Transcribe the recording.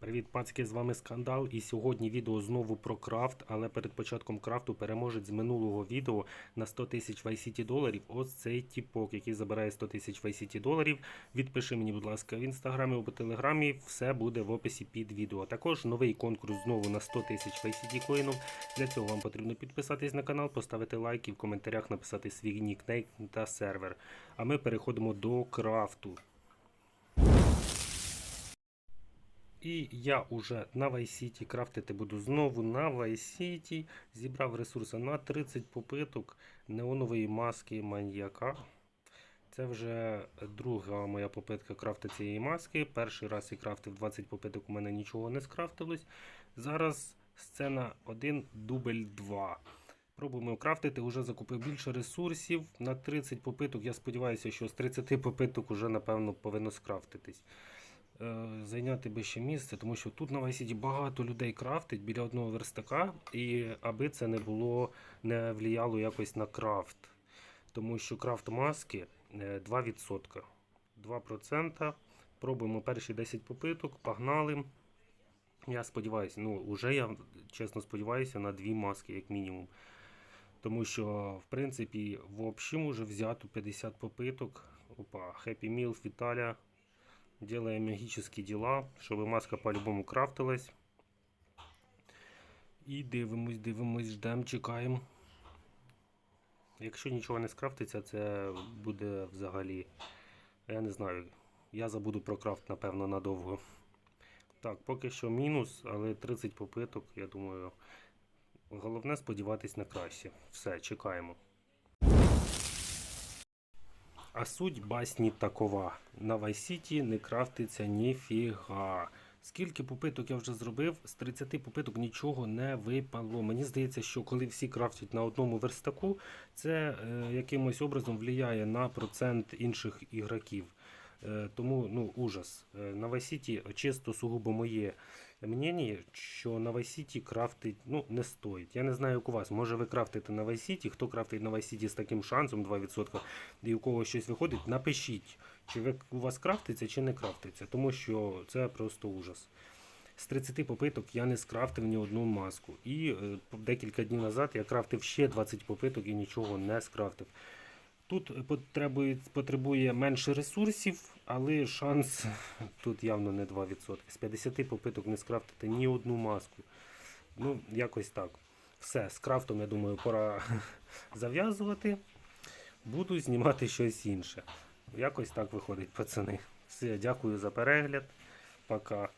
Привіт, пацки, з вами скандал. І сьогодні відео знову про крафт, але перед початком крафту переможець з минулого відео на 100 тисяч Vice доларів. Ось цей тіпок, який забирає 100 тисяч Vice доларів. Відпиши мені, будь ласка, в інстаграмі або телеграмі. Все буде в описі під відео. Також новий конкурс знову на 100 тисяч Vice коїнів. Для цього вам потрібно підписатись на канал, поставити лайк і в коментарях написати свій нікнейм та сервер. А ми переходимо до крафту. І я уже на Vice крафтити буду знову на Vice. Зібрав ресурси на 30 попиток неонової маски маньяка. Це вже друга моя попитка крафти цієї маски. Перший раз я крафтив 20 попиток, у мене нічого не скрафтилось. Зараз сцена 1, дубль 2. Пробуємо крафтити, вже закупив більше ресурсів. На 30 попиток. Я сподіваюся, що з 30 попиток вже напевно повинно скрафтитись. Е, Зайняти би ще місце, тому що тут на Вайсіді багато людей крафтить біля одного верстака, і аби це не було, не влияло якось на крафт. Тому що крафт маски е, 2%. 2%. Пробуємо перші 10 попиток, погнали. Я сподіваюся, ну, вже я чесно сподіваюся на дві маски, як мінімум. Тому що, в принципі, в общем уже взято 50 попиток. Опа, Happy Meal, Віталя. Делаем магические дела, щоб маска по-любому крафтилась. І дивимось, дивимось, ждемо, чекаємо. Якщо нічого не скрафтиться, це буде взагалі. Я не знаю. Я забуду про крафт, напевно, надовго. Так, поки що мінус, але 30 попиток, я думаю. Головне сподіватись на краще. Все, чекаємо. А суть басні такова. На Вайсіті не крафтиться ніфіга. Скільки попиток я вже зробив, з 30 попиток нічого не випало. Мені здається, що коли всі крафтять на одному верстаку, це е, якимось образом впливає на процент інших ігроків. Е, тому ну, ужас. Е, на Вайсіті чисто сугубо моє мнення, що на Вайсіті крафтить ну, не стоїть. Я не знаю, як у вас. Може ви крафтите на Вайсіті, хто крафтить на Вайсіті з таким шансом 2% і у кого щось виходить, напишіть, чи ви, у вас крафтиться, чи не крафтиться, тому що це просто ужас. З 30 попиток я не скрафтив ні одну маску. І е, декілька днів назад я крафтив ще 20 попиток і нічого не скрафтив. Тут потребує, потребує менше ресурсів, але шанс тут явно не 2%. З 50 попиток не скрафтити ні одну маску. Ну, якось так. Все, з крафтом, я думаю, пора зав'язувати. Буду знімати щось інше. Якось так виходить, пацани. Все, дякую за перегляд. Пока.